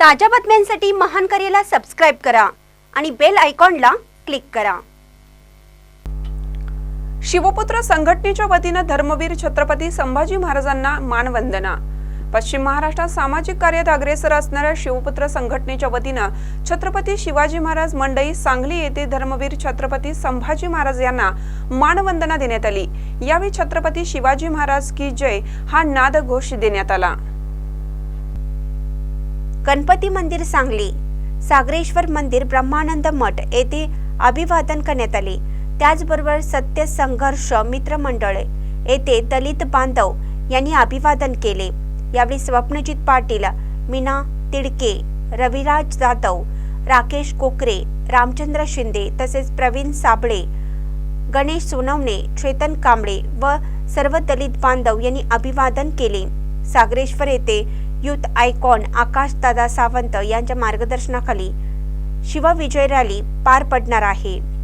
ताज्या बातम्यांसाठी महान करेला सबस्क्राईब करा आणि बेल आयकॉनला क्लिक करा. शिवपुत्र संघटनेच्या वतीनं धर्मवीर छत्रपती संभाजी महाराजांना मानवंदना. पश्चिम महाराष्ट्रात सामाजिक कार्यात अग्रेसर असणाऱ्या शिवपुत्र संघटनेच्या वतीनं छत्रपती शिवाजी महाराज मंडई सांगली येथे धर्मवीर छत्रपती संभाजी महाराज यांना मानवंदना देण्यात आली. यावेळी छत्रपती शिवाजी महाराज की जय हा नाद घोष देण्यात आला. गणपती मंदिर सांगली. सागरेश्वर मंदिर ब्रह्मानंद मठ येथे अभिवादन करण्यात आले. त्याचबरोबर सत्य संघर्ष मित्र मंडळ येथे दलित बांधव यांनी अभिवादन केले. यावेळी स्वप्नजित पाटील मीना तिडके रविराज जाधव राकेश कोकरे रामचंद्र शिंदे तसेच प्रवीण साबळे गणेश सोनवणे चेतन कांबळे व सर्व दलित बांधव यांनी अभिवादन केले. सागरेश्वर येथे युथ आयकॉन आकाश दादा सावंत यांच्या मार्गदर्शनाखाली शिवविजय रॅली पार पडणार आहे.